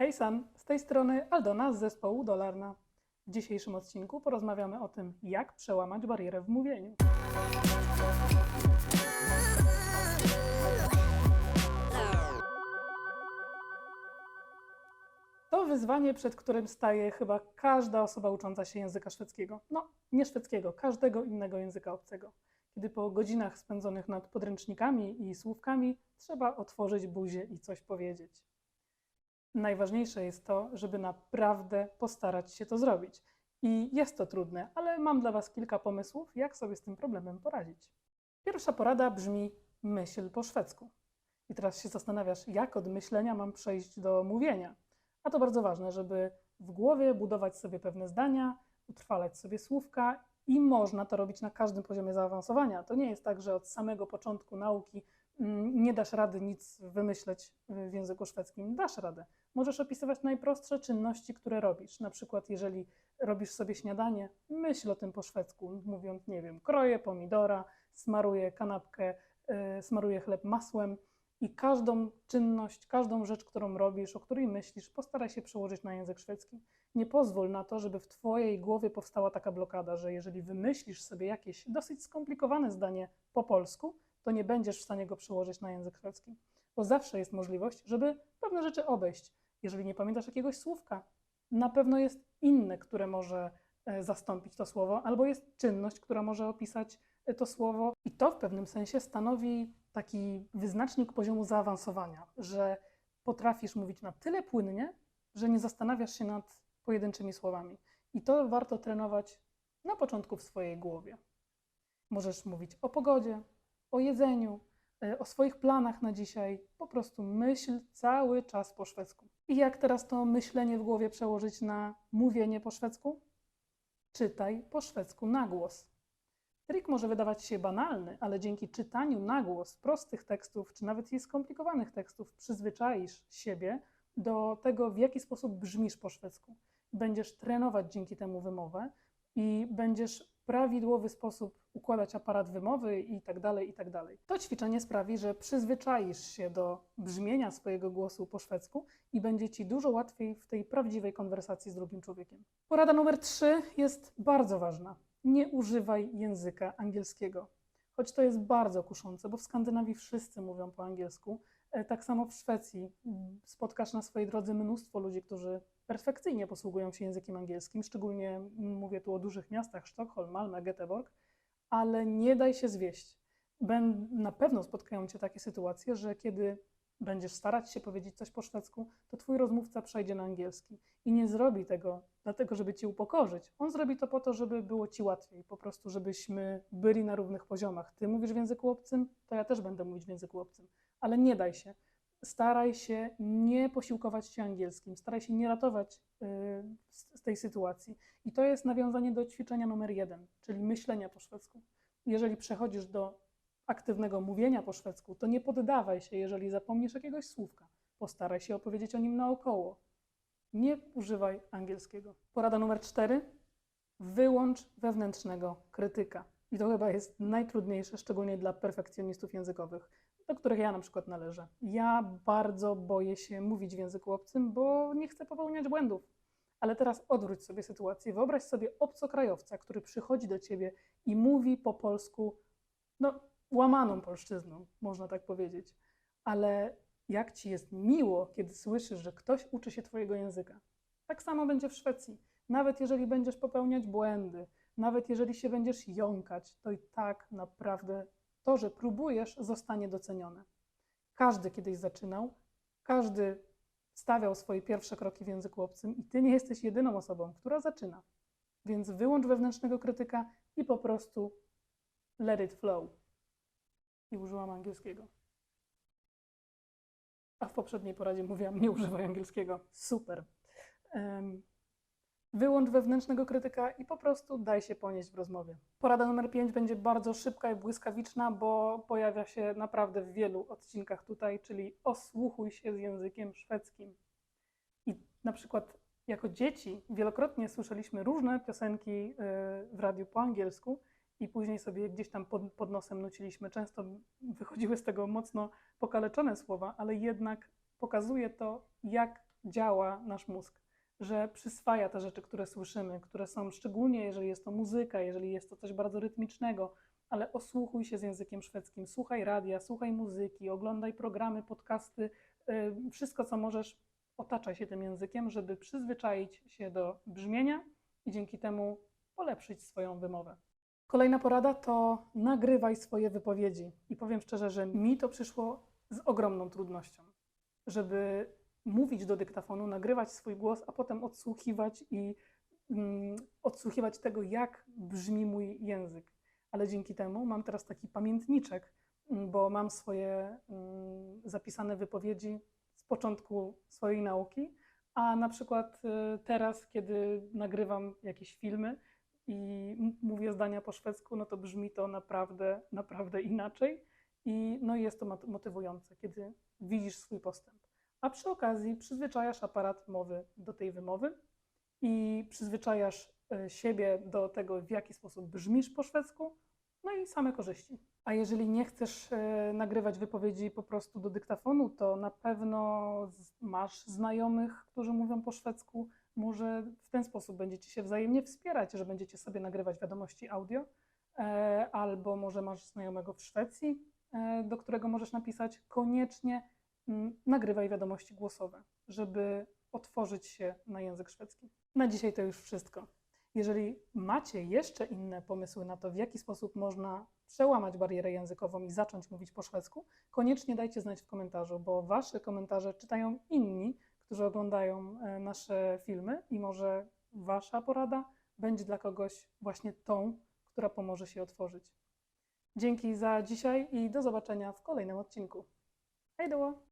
Hej San, z tej strony Aldona z zespołu Dolarna. W dzisiejszym odcinku porozmawiamy o tym, jak przełamać barierę w mówieniu. To wyzwanie, przed którym staje chyba każda osoba ucząca się języka szwedzkiego. No, nie szwedzkiego, każdego innego języka obcego. Kiedy po godzinach spędzonych nad podręcznikami i słówkami trzeba otworzyć buzię i coś powiedzieć. Najważniejsze jest to, żeby naprawdę postarać się to zrobić. I jest to trudne, ale mam dla Was kilka pomysłów, jak sobie z tym problemem poradzić. Pierwsza porada brzmi myśl po szwedzku. I teraz się zastanawiasz, jak od myślenia mam przejść do mówienia. A to bardzo ważne, żeby w głowie budować sobie pewne zdania, utrwalać sobie słówka i można to robić na każdym poziomie zaawansowania. To nie jest tak, że od samego początku nauki mm, nie dasz rady nic wymyśleć w języku szwedzkim. Dasz radę. Możesz opisywać najprostsze czynności, które robisz. Na przykład, jeżeli robisz sobie śniadanie, myśl o tym po szwedzku, mówiąc, nie wiem, kroję pomidora, smaruję kanapkę, yy, smaruję chleb masłem i każdą czynność, każdą rzecz, którą robisz, o której myślisz, postaraj się przełożyć na język szwedzki. Nie pozwól na to, żeby w Twojej głowie powstała taka blokada, że jeżeli wymyślisz sobie jakieś dosyć skomplikowane zdanie po polsku, to nie będziesz w stanie go przełożyć na język szwedzki. Bo zawsze jest możliwość, żeby pewne rzeczy obejść. Jeżeli nie pamiętasz jakiegoś słówka, na pewno jest inne, które może e, zastąpić to słowo, albo jest czynność, która może opisać e, to słowo. I to w pewnym sensie stanowi taki wyznacznik poziomu zaawansowania, że potrafisz mówić na tyle płynnie, że nie zastanawiasz się nad pojedynczymi słowami. I to warto trenować na początku w swojej głowie. Możesz mówić o pogodzie, o jedzeniu, o swoich planach na dzisiaj. Po prostu myśl cały czas po szwedzku. I jak teraz to myślenie w głowie przełożyć na mówienie po szwedzku? Czytaj po szwedzku na głos. Trik może wydawać się banalny, ale dzięki czytaniu na głos prostych tekstów, czy nawet i skomplikowanych tekstów, przyzwyczaisz siebie do tego, w jaki sposób brzmisz po szwedzku. Będziesz trenować dzięki temu wymowę i będziesz prawidłowy sposób układać aparat wymowy i tak dalej, i tak dalej. To ćwiczenie sprawi, że przyzwyczaisz się do brzmienia swojego głosu po szwedzku i będzie ci dużo łatwiej w tej prawdziwej konwersacji z drugim człowiekiem. Porada numer trzy jest bardzo ważna. Nie używaj języka angielskiego. Choć to jest bardzo kuszące, bo w Skandynawii wszyscy mówią po angielsku. E, Tak samo w Szwecji mm, spotkasz na swojej drodze mnóstwo ludzi, którzy perfekcyjnie posługują się językiem angielskim. Szczególnie mówię tu o dużych miastach Sztokholm, Malmö, Göteborg, ale nie daj się zwieść. Bę- Na pewno spotkają cię takie sytuacje, że kiedy będziesz starać się powiedzieć coś po szwedzku, to twój rozmówca przejdzie na angielski i nie zrobi tego dlatego, żeby cię upokorzyć. On zrobi to po to, żeby było ci łatwiej, po prostu, żebyśmy byli na równych poziomach. Ty mówisz w języku obcym, to ja też będę mówić w języku obcym, ale nie daj się. Staraj się nie posiłkować się angielskim, staraj się nie ratować y, z, tej sytuacji. I to jest nawiązanie do ćwiczenia numer jeden, czyli myślenia po szwedzku. Jeżeli przechodzisz do aktywnego mówienia po szwedzku, to nie poddawaj się, jeżeli zapomnisz jakiegoś słówka. Postaraj się opowiedzieć o nim naokoło. Nie używaj angielskiego. Porada numer cztery. Wyłącz wewnętrznego krytyka. I to chyba jest najtrudniejsze, szczególnie dla perfekcjonistów językowych, do których ja na przykład należę. Ja bardzo boję się mówić w języku obcym, bo nie chcę popełniać błędów. Ale teraz odwróć sobie sytuację. Wyobraź sobie obcokrajowca, który przychodzi do ciebie i mówi po polsku, no, łamaną polszczyzną, można tak powiedzieć. Ale jak ci jest miło, kiedy słyszysz, że ktoś uczy się twojego języka. Tak samo będzie w Szwecji. Nawet jeżeli będziesz popełniać błędy, nawet jeżeli się będziesz jąkać, to i tak naprawdę to, że próbujesz, zostanie docenione. Każdy kiedyś zaczynał, każdy stawiał swoje pierwsze kroki w języku obcym i ty nie jesteś jedyną osobą, która zaczyna. Więc wyłącz wewnętrznego krytyka i po prostu let it flow. I użyłam angielskiego. A w poprzedniej poradzie mówiłam, nie używaj angielskiego. Super. Em, Wyłącz wewnętrznego krytyka i po prostu daj się ponieść w rozmowie. Porada numer 5 będzie bardzo szybka i błyskawiczna, bo pojawia się naprawdę w wielu odcinkach tutaj, czyli osłuchuj się z językiem szwedzkim. I na przykład jako dzieci wielokrotnie słyszeliśmy różne piosenki y, w radiu po angielsku i później sobie gdzieś tam pod, pod nosem nuciliśmy. Często wychodziły z tego mocno pokaleczone słowa, ale jednak pokazuje to, jak działa nasz mózg, że przyswaja te rzeczy, które słyszymy, które są szczególnie, jeżeli jest to muzyka, jeżeli jest to coś bardzo rytmicznego, ale osłuchuj się z językiem szwedzkim, słuchaj radia, słuchaj muzyki, oglądaj programy, podcasty, yy, wszystko co możesz, otaczaj się tym językiem, żeby przyzwyczaić się do brzmienia i dzięki temu polepszyć swoją wymowę. Kolejna porada to nagrywaj swoje wypowiedzi. I powiem szczerze, że mi to przyszło z ogromną trudnością, żeby mówić do dyktafonu, nagrywać swój głos, a potem odsłuchiwać i mm, odsłuchiwać tego, jak brzmi mój język. Ale dzięki temu mam teraz taki pamiętniczek, mm, bo mam swoje mm, zapisane wypowiedzi z początku swojej nauki, a na przykład y, teraz, kiedy nagrywam jakieś filmy i mówię zdania po szwedzku, no to brzmi to naprawdę, naprawdę inaczej. I no jest to mot- motywujące, kiedy widzisz swój postęp. A przy okazji przyzwyczajasz aparat mowy do tej wymowy i przyzwyczajasz e, siebie do tego, w jaki sposób brzmisz po szwedzku, no i same korzyści. A jeżeli nie chcesz e, nagrywać wypowiedzi po prostu do dyktafonu, to na pewno masz znajomych, którzy mówią po szwedzku. Może w ten sposób będziecie się wzajemnie wspierać, że będziecie sobie nagrywać wiadomości audio, e, albo może masz znajomego w Szwecji, do którego możesz napisać koniecznie nagrywaj wiadomości głosowe, żeby otworzyć się na język szwedzki. Na dzisiaj to już wszystko. Jeżeli macie jeszcze inne pomysły na to, w jaki sposób można przełamać barierę językową i zacząć mówić po szwedzku, koniecznie dajcie znać w komentarzu, bo Wasze komentarze czytają inni, którzy oglądają e, nasze filmy i może Wasza porada będzie dla kogoś właśnie tą, która pomoże się otworzyć. Dzięki za dzisiaj i do zobaczenia w kolejnym odcinku. Hej do!